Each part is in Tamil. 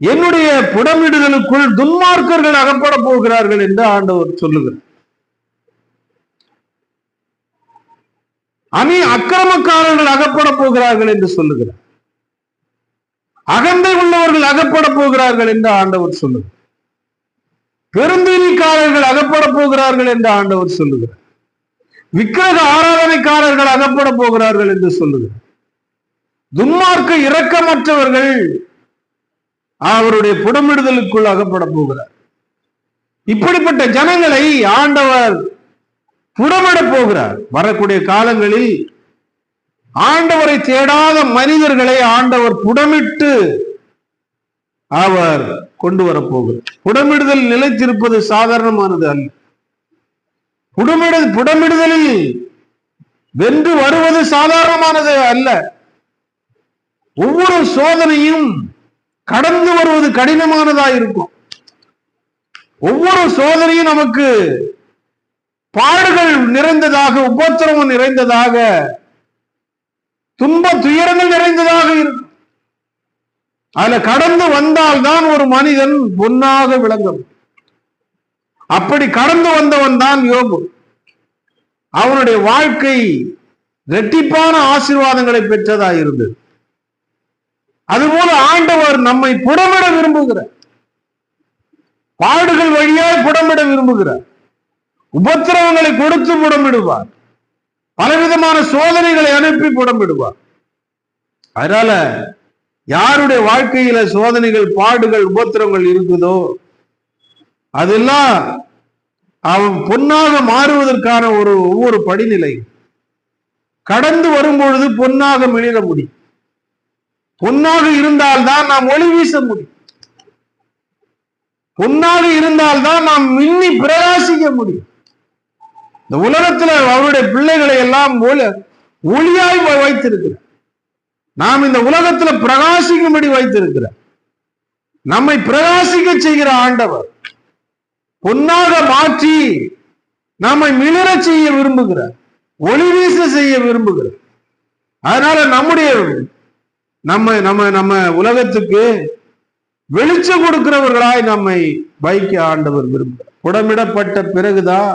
என்னுடைய புடமிடுதலுக்குள் துன்மார்க்கர்கள் அகப்பட போகிறார்கள் என்று ஆண்டவர் சொல்லுகிறார். அமி அக்கிரமக்காரர்கள் அகப்பட போகிறார்கள் என்று சொல்லுகிறார். அகந்தை உள்ளவர்கள் அகப்பட போகிறார்கள் என்று ஆண்டவர் சொல்லுகிறார். பெருந்தீனிக்காரர்கள் அகப்பட போகிறார்கள் என்று ஆண்டவர் சொல்லுகிறார். விக்கிரக ஆராதனைக்காரர்கள் அகப்பட போகிறார்கள் என்று சொல்லுகிறார். துன்மார்க்க இரக்கமற்றவர்கள் அவருடைய புடமிடுதலுக்குள் அகப்பட போகிறார் இப்படிப்பட்ட ஜனங்களை ஆண்டவர் புடமிட போகிறார். வரக்கூடிய காலங்களில் ஆண்டவரை தேடாத மனிதர்களை ஆண்டவர் புடமிட்டு அவர் கொண்டு வரப்போகிறார் புடமிடுதல் நிலைத்திருப்பது சாதாரணமானது அல்ல. புடமிட புடமிடுதலில் வென்று வருவது சாதாரணமானது அல்ல. ஒவ்வொரு சோதனையும் கடந்து வருவது கடினமானதா இருக்கும். ஒவ்வொரு சோதனையும் நமக்கு பாடுகள் நிறைந்ததாக உபத்திரவம் நிறைந்ததாக துன்ப துயரங்கள் நிறைந்ததாக இருக்கும். அதுல கடந்து வந்தால்தான் ஒரு மனிதன் பொன்னாக விளங்கும். அப்படி கடந்து வந்தவன் தான் யோபு. அவனுடைய வாழ்க்கை இரட்டிப்பான ஆசீர்வாதங்களை பெற்றதா இருந்தது அதுபோல ஆண்டவர் நம்மை புடமிட விரும்புகிறார். பாடுகள் வழியாய் புடமிட விரும்புகிறார். உபத்திரவங்களை கொடுத்து புடமிடுவார். பலவிதமான சோதனைகளை அனுப்பி புடமிடுவார். அதனால யாருடைய வாழ்க்கையில சோதனைகள் பாடுகள் உபத்திரங்கள் இருக்குதோ அதெல்லாம் அவன் பொன்னாக மாறுவதற்கான ஒரு ஒவ்வொரு படிநிலை. கடந்து வரும்பொழுது பொன்னாக மிளிர முடியும். பொன்னாக இருந்தால்தான் நாம் ஒளி வீச முடியும். பொன்னாக இருந்தால்தான் நாம் மின்னி பிரகாசிக்க முடியும். இந்த உலகத்துல அவருடைய பிள்ளைகளை எல்லாம் ஒளியாய் வ- வைத்திருக்கிறார். நாம் இந்த உலகத்துல பிரகாசிக்கும்படி வைத்திருக்கிறார். நம்மை பிரகாசிக்க செய்கிற ஆண்டவர் பொன்னாக மாற்றி நம்மை மிளர செய்ய விரும்புகிறார். ஒளி வீச செய்ய விரும்புகிறார். அதனால நம்முடைய நம்ம நம்ம நம்ம உலகத்துக்கு வெளிச்சம் கொடுக்கிறவர்களாய் நம்மை வைக்க ஆண்டவர் விரும்புகிறார். புடமிடப்பட்ட பிறகுதான்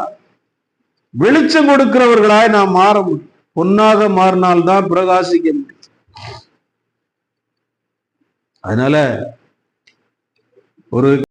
வெளிச்சம் கொடுக்கிறவர்களாய் நாம் மாற முடியும். பொன்னாக மாறினால்தான் பிரகாசிக்க முடியும். அதனால ஒரு